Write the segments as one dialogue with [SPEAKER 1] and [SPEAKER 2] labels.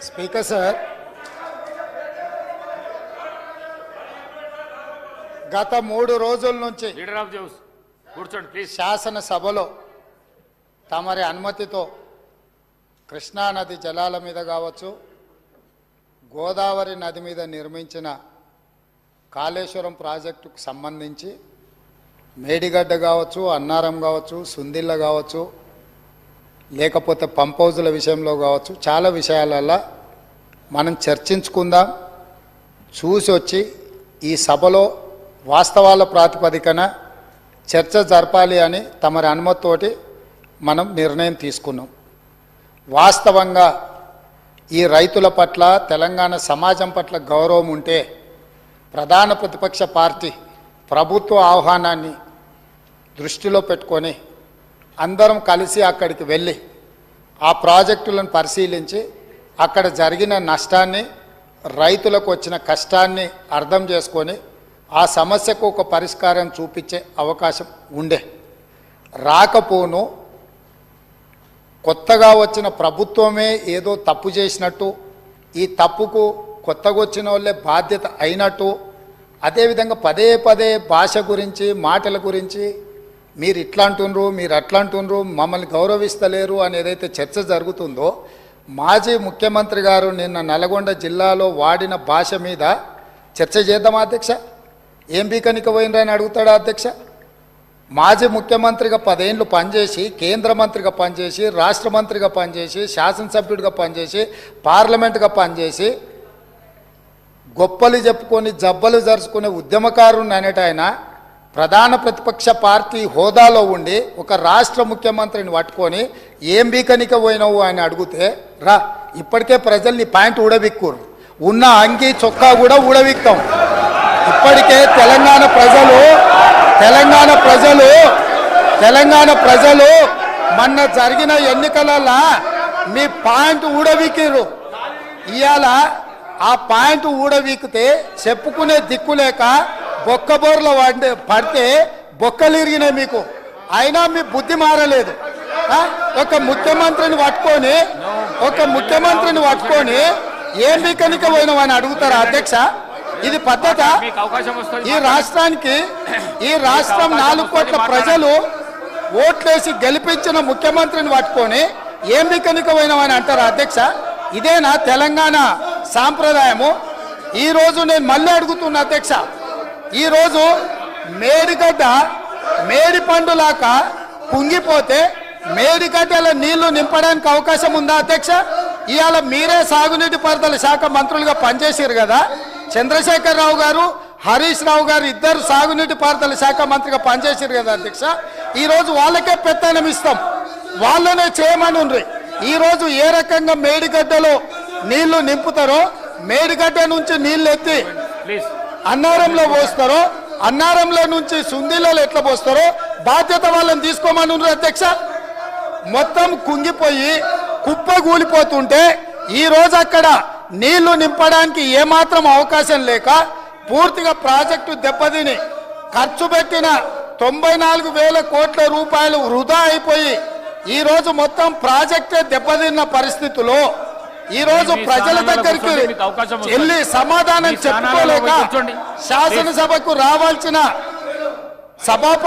[SPEAKER 1] Speaker sir గత మూడు రోజుల నుంచి
[SPEAKER 2] లీడర్ ఆఫ్ జౌస్ కూర్చోండి ప్లీజ్
[SPEAKER 1] శాసనసభలో తమరి అనుమతితో కృష్ణానది జలాల మీద కావచ్చు గోదావరి నది మీద నిర్మించిన కాళేశ్వరం ప్రాజెక్టుకు సంబంధించి మేడిగడ్డ కావచ్చు అన్నారం కావచ్చు సుందిల్ల కావచ్చు లేకపోతే పంప్ హౌజుల విషయంలో కావచ్చు చాలా విషయాలల్లో మనం చర్చించుకుందాం. చూసి వచ్చి ఈ సభలో వాస్తవాల ప్రాతిపదికన చర్చ జరపాలి అని తమరి అనుమతితోటి మనం నిర్ణయం తీసుకున్నాం. వాస్తవంగా ఈ రైతుల పట్ల తెలంగాణ సమాజం పట్ల గౌరవం ఉంటే ప్రధాన ప్రతిపక్ష పార్టీ ప్రభుత్వ ఆహ్వానాన్ని దృష్టిలో పెట్టుకొని అందరం కలిసి అక్కడికి వెళ్ళి ఆ ప్రాజెక్టులను పరిశీలించి అక్కడ జరిగిన నష్టాన్ని రైతులకు వచ్చిన కష్టాన్ని అర్థం చేసుకొని ఆ సమస్యకు ఒక పరిష్కారం చూపించే అవకాశం ఉండే. రాకపోను కొత్తగా వచ్చిన ప్రభుత్వమే ఏదో తప్పు చేసినట్టు ఈ తప్పుకు కొత్తగా వచ్చిన వాళ్ళే బాధ్యత అయినట్టు అదేవిధంగా పదే పదే భాష గురించి మాటల గురించి మీరు ఇట్లా అంటుండ్రు మీరు అట్లా అంటుండ్రు మమ్మల్ని గౌరవిస్తలేరు అని ఏదైతే చర్చ జరుగుతుందో మాజీ ముఖ్యమంత్రి గారు నిన్న నల్గొండ జిల్లాలో వాడిన భాష మీద చర్చ చేద్దామా అధ్యక్ష? ఏం బీకనిక పోయినరని అడుగుతాడా అధ్యక్ష? మాజీ ముఖ్యమంత్రిగా పదేళ్ళు పనిచేసి కేంద్ర మంత్రిగా పనిచేసి రాష్ట్ర మంత్రిగా పనిచేసి శాసనసభ్యుడిగా పనిచేసి పార్లమెంటుగా పనిచేసి గొప్పలు చెప్పుకొని జబ్బలు జరుచుకునే ఉద్యమకారుని అనేట ఆయన ప్రధాన ప్రతిపక్ష పార్టీ హోదాలో ఉండి ఒక రాష్ట్ర ముఖ్యమంత్రిని పట్టుకొని ఏం బీకనిక పోయినావు అని అడిగితే రా ఇప్పటికే ప్రజల్ని పాయింట్ ఊడబిక్కురు ఉన్న అంగి చొక్కా కూడా ఊడబిక్తాం ఇప్పటికే తెలంగాణ ప్రజలు తెలంగాణ ప్రజలు తెలంగాణ ప్రజలు మొన్న జరిగిన ఎన్నికలలో మీ పాయింట్ ఊడవికిరు ఇవాళ ఆ పాయింట్ ఊడవీకితే చెప్పుకునే దిక్కు లేక బొక్కబోర్లో వాడి పడితే బొక్కలు ఇరిగినాయి మీకు. అయినా మీ బుద్ధి మారలేదు? ఒక ముఖ్యమంత్రిని పట్టుకొని ఒక ముఖ్యమంత్రిని పట్టుకొని ఏం బీకనిక పోయినావని అడుగుతారా అధ్యక్ష? ఇది పద్ధత? ఈ రాష్ట్రానికి ఈ రాష్ట్రం నాలుగు కోట్ల ప్రజలు ఓట్లేసి గెలిపించిన ముఖ్యమంత్రిని పట్టుకొని ఏం బికనిక పోయినామని అంటారు అధ్యక్ష? ఇదేనా తెలంగాణ సాంప్రదాయము? ఈ రోజు నేను మళ్ళీ అడుగుతున్నా అధ్యక్ష. ఈరోజు మేడిగడ్డ మేడి పండులాక కుంగిపోతే మేడిగడ్డల నీళ్ళు నింపడానికి అవకాశం ఉందా అధ్యక్ష? ఇవాళ మీరే సాగునీటి పారుదల శాఖ మంత్రులుగా పనిచేశారు కదా. చంద్రశేఖర్ రావు గారు హరీష్ రావు గారు ఇద్దరు సాగునీటి పారుదల శాఖ మంత్రిగా పనిచేశారు కదా అధ్యక్ష. ఈరోజు వాళ్ళకే పెత్తనం ఇస్తాం. వాళ్ళనే చేయమని ఉండ్రి ఈరోజు ఏ రకంగా మేడిగడ్డలో నీళ్ళు నింపుతారో మేడిగడ్డ నుంచి నీళ్ళు ఎత్తి
[SPEAKER 2] ప్లీజ్
[SPEAKER 1] అన్నారంలో పోస్తారో అన్నారంలో నుంచి సుందీలలో ఎట్లా పోస్తారో బాధ్యత వాళ్ళని తీసుకోమని ఉండ్రి అధ్యక్ష. మొత్తం కుంగిపోయి కుప్ప కూలిపోతుంటే ఈ రోజు అక్కడ నీళ్ళు నింపడానికి ఏమాత్రం అవకాశం లేక పూర్తిగా ప్రాజెక్టు దెబ్బతిని ఖర్చు పెట్టిన తొంభై నాలుగు వేల కోట్ల రూపాయలు వృధా అయిపోయి ఈరోజు మొత్తం ప్రాజెక్టే దెబ్బతిన్న పరిస్థితిలో ఈ రోజు ప్రజల దగ్గరికి. వెళ్ళి సమాధానం చెప్పుకోలేక. శాసనసభకు రావాల్సిన సభాప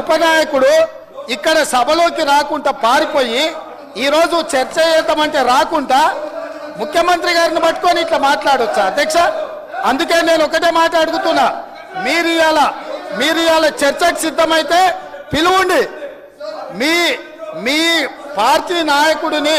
[SPEAKER 1] ఉపనాయకుడు ఇక్కడ సభలోకి రాకుండా పారిపోయి ఈరోజు చర్చ చేద్దామంటే రాకుండా ముఖ్యమంత్రి గారిని పట్టుకొని ఇట్లా మాట్లాడొచ్చా అధ్యక్ష అందుకే నేను ఒకటే మాట అడుగుతున్నా మీరు ఇవాళ మీరు ఇవాళ చర్చకు సిద్ధమైతే పిలువండి మీ మీ పార్టీ నాయకుడిని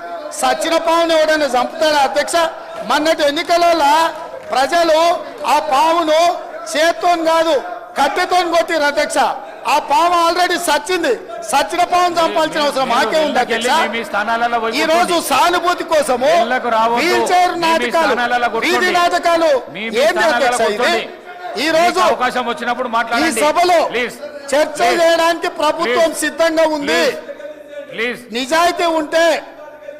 [SPEAKER 1] సచిన పావును ఎవడైనా చంపుతారా అధ్యక్ష మొన్నటి ఎన్నికలలో ప్రజలు ఆ పావును చేత్తో కాదు కట్టెతో కొట్టిరు అధ్యక్ష ఆ పాము ఆల్రెడీ సచ్చింది సచ్చిన పావం చంపాల్సిన అవసరం మాకే ఉంది అధ్యక్ష ఈ రోజు. సానుభూతి కోసము. వీల్ చైర్ నాటకాలు. వీధి నాటకాలు ఏంది
[SPEAKER 2] స్థానాలలో
[SPEAKER 1] అధ్యక్ష ఇది. ఈ రోజు
[SPEAKER 2] అవకాశం వచ్చినప్పుడు
[SPEAKER 1] ఈ సభలో చర్చ. చేయడానికి ప్రభుత్వం. సిద్ధంగా ఉంది నిజాయితీ ఉంటే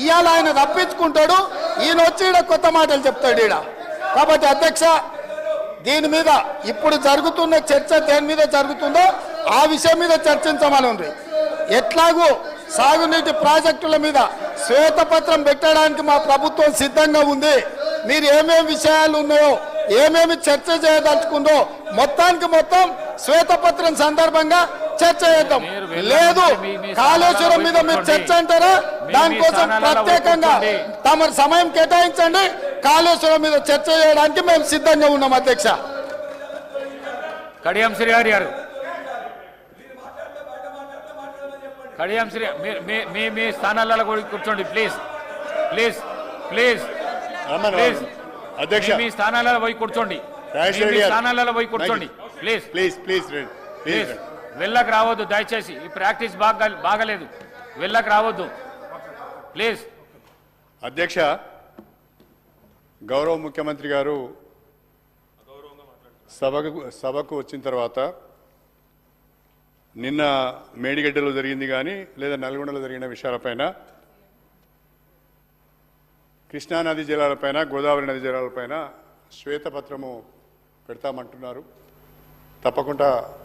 [SPEAKER 1] ఇవాళ ఆయన రప్పించుకుంటాడు ఈయన వచ్చి ఈడ కొత్త మాటలు చెప్తాడు ఈడ. కాబట్టి అధ్యక్ష దీని మీద ఇప్పుడు జరుగుతున్న చర్చ దేని మీద జరుగుతుందో ఆ విషయం మీద చర్చించమని ఉంది ఎట్లాగూ సాగునీటి ప్రాజెక్టుల మీద శ్వేతపత్రం పెట్టడానికి మా ప్రభుత్వం సిద్ధంగా ఉంది. మీరు ఏమేమి విషయాలు ఉన్నాయో ఏమేమి చర్చ చేయదలుచుకుందో మొత్తానికి మొత్తం శ్వేతపత్రం సందర్భంగా చర్చ చేద్దాం. లేదు కాళేశ్వరం మీద మీరు. చర్చ అంటారా? దానికోసం ప్రత్యేకంగా. తమ సమయం కేటాయించండి. కాళేశ్వరం మీద చర్చ చేయడానికి మేము సిద్ధంగా ఉన్నాం అధ్యక్ష.
[SPEAKER 2] కడియం శ్రీహరి గారు. కడియం శ్రీ మీ- మీ- స్థానాలలో కూడా కూర్చోండి ప్లీజ్. ప్లీజ్. ప్లీజ్. ప్లీజ్.
[SPEAKER 3] అధ్యక్ష.
[SPEAKER 2] మీ- మీ స్థానాలలో పోయి కూర్చోండి. స్థానాలలో పోయి కూర్చోండి. Please.
[SPEAKER 3] Please please please.
[SPEAKER 2] Please వెళ్ళకు రావద్దు దయచేసి. ఈ ప్రాక్టీస్ బాగా బాగలేదు. వెళ్ళకు రావద్దు. ప్లీజ్.
[SPEAKER 3] అధ్యక్ష గౌరవ ముఖ్యమంత్రి గారు సభకు సభకు వచ్చిన తర్వాత నిన్న మేడిగడ్డలో జరిగింది కానీ లేదా నల్గొండలో జరిగిన విషయాలపైన కృష్ణానది జలాలపైన గోదావరి నది జలాలపైన శ్వేతపత్రము పెడతామంటున్నారు. తప్పకుండా